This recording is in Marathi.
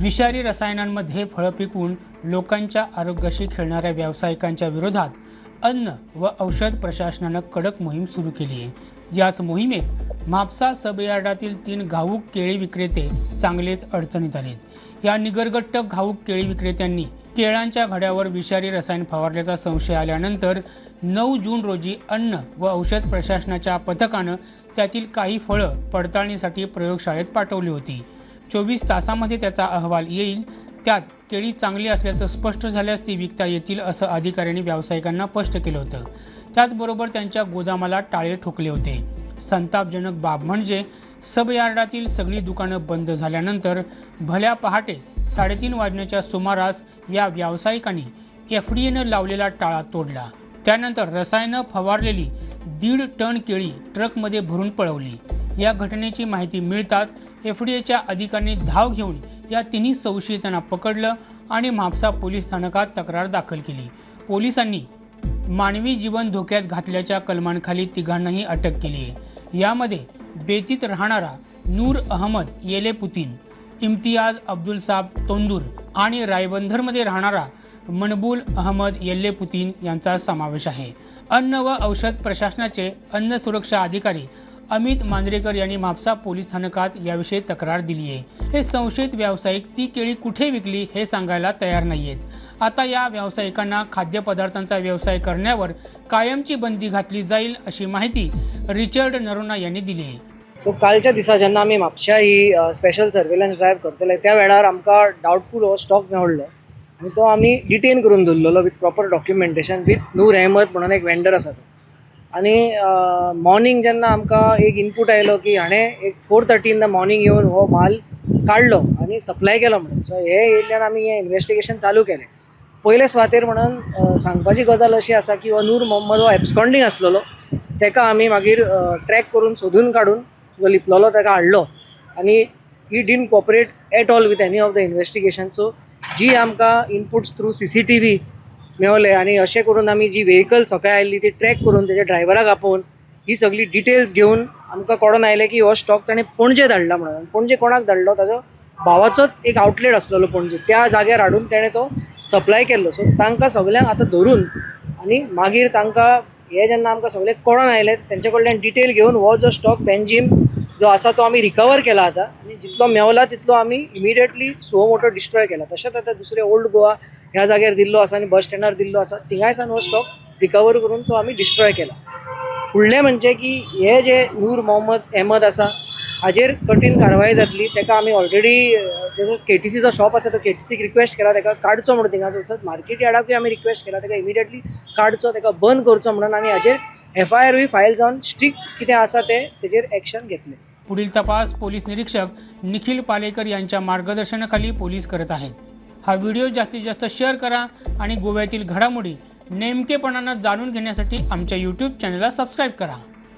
विषारी रसायनांमध्ये फळं पिकवून लोकांच्या आरोग्याशी खेळणाऱ्या व्यावसायिकांच्या विरोधात अन्न व औषध प्रशासनानं कडक मोहीम सुरू केली आहे. याच मोहिमेत म्हापसा सबयार्डातील तीन घाऊक केळी विक्रेते चांगलेच अडचणीत आलेत या निगरगट्ट घाऊक केळी विक्रेत्यांनी केळांच्या घड्यावर विषारी रसायन फवारल्याचा संशय आल्यानंतर नऊ जून रोजी अन्न व औषध प्रशासनाच्या पथकानं त्यातील काही फळं पडताळणीसाठी प्रयोगशाळेत पाठवली होती. चोवीस तासामध्ये त्याचा अहवाल येईल. त्यात केळी चांगली असल्याचं स्पष्ट झाल्यास ती विकता येतील असं अधिकाऱ्यांनी व्यावसायिकांना स्पष्ट केलं होतं. त्याचबरोबर त्यांच्या गोदामाला टाळे ठोकले होते. संतापजनक बाब म्हणजे सबयार्डातील सगळी दुकानं बंद झाल्यानंतर भल्या पहाटे साडेतीन वाजण्याच्या सुमारास या व्यावसायिकांनी एफ डी एनं लावलेला टाळा तोडला. त्यानंतर रसायनं फवारलेली दीड टन केळी ट्रकमध्ये भरून पळवली. या घटनेची माहिती मिळताच एफ डी एच्या अधिकाऱ्यांनी धाव घेऊन या तिन्ही संशयितांना पकडलं आणि म्हापसा पोलीस स्थानकात तक्रार दाखल केली. पोलिसांनी मानवी जीवन धोक्यात घातल्याच्या कलमांखाली तिघांनाही अटक केली आहे. यामध्ये बेतीत राहणारा नूर अहमद येलेपुतीन इम्तियाज अब्दुल साब तोंदूर आणि रायबंदरमध्ये राहणारा मनबूल अहमद येल्लेपुतीन यांचा समावेश आहे. अन्न व औषध प्रशासनाचे अन्न सुरक्षा अधिकारी अमित मांजरेकर यांनी म्हापसा पोलीस स्थानकात याविषयी तक्रार दिली आहे. हे संशयित व्यावसायिक ती केळी कुठे विकली हे सांगायला तयार नाहीयेत. आता या व्यावसायिकांना खाद्यपदार्थांचा व्यवसाय करण्यावर कायमची बंदी घातली जाईल अशी माहिती रिचर्ड नरोना यांनी दिली आहे. सो कालच्या दिसा जेन्ना आमी म्हापशा ही स्पेशल सर्वेलन्स ड्रायव्ह करतले त्या वेळार आमकां डावटफूल हो स्टॉक मेळ्ळो आनी तो आमी डिटेन करून दवरलेलो with proper documentation with Noor Ahmed म्हणून एक वेंडर आसा तो. आनी मॉर्निंग जेन्ना आमकां एक इनपूट आयलो की हाणें एक four thirty in the morning येवन हो माल काडलो आनी सप्लाय केलो म्हणून. सो हे येयल्यान आमी हें इन्वेस्टिगेशन चालू केलें. पयले सुवातेर म्हणून सांगपाची गजाल अशी आसा की हो नूर मोहम्मद हो एब्सकॉन्डिंग आसलेलो तेका आमी मागीर ट्रॅक करून सोदून काडून जो लिपलेलो ताका हाडलो. आनी he didn't cooperate at all with any of the investigation so जी आमकां inputs through C C T V मेवले आनी अशें करून आमी जी वेहिकल सकाळी आयिल्ली ती ट्रॅक करून तेज्या ड्रायव्हराक आपोवन ही सगळी डिटेल्स घेवन आमकां कळोन आयलें की हो स्टॉक ताणें पणजे धाडला म्हणून. पणजे कोणाक धाडलो? ताजो भावाचोच एक आउटलेट आसलेलो पणजे. त्या जाग्यार हाडून तेणें तो सप्लाय केल्लो. सो तांकां सगल्यांक आतां धरून आनी मागीर तांकां हे जेन्ना आमकां सगळें कळोन आयलें तेंचे कडल्यान डिटेल घेवन हो जो स्टॉक बेंजीम जो आसा तो आमी रिकवर केला आतां. आनी जितलो मेवला तितलो आमी इमिडिएटली सुहो मोटो डिस्ट्रॉय केला. तशेंच आतां दुसरे ओल्ड गोवा ह्या जाग्यार दिल्लो आसा आनी बस स्टँडार दिल्लो आसा थिंगाय सावन हो स्टॉक रिकवर करून तो आमी डिस्ट्रॉय केला. फुडलें म्हणजे की हे जे नूर मोहम्मद अहमद आसा हाजेर कठीण कारवाय जातली तेका आमी ऑलरेडी तेजो के टी सीचो शॉप आसा तो के टी सीक रिक्वेस्ट केला तेका काडचो म्हणून थिंगा तसोच मार्केट यार्डाकूय आमी रिक्वेस्ट केला तेका इमिडिएटली काडचो तेका बंद करचो म्हणून आनी हाजेर एफ आय आरूय फायल जावन स्ट्रिक्ट कितें आसा ते तेजेर एक्शन घेतलें. पुढील तपास पोलीस निरीक्षक निखिल पालेकर यांच्या मार्गदर्शनाखाली पोलीस करत आहेत. हा व्हिडिओ जास्तीत जास्त शेअर करा आणि गोव्यातील घडामोडी नेमकेपणानं जाणून घेण्यासाठी आमच्या यूट्यूब चॅनलला सबस्क्राईब करा.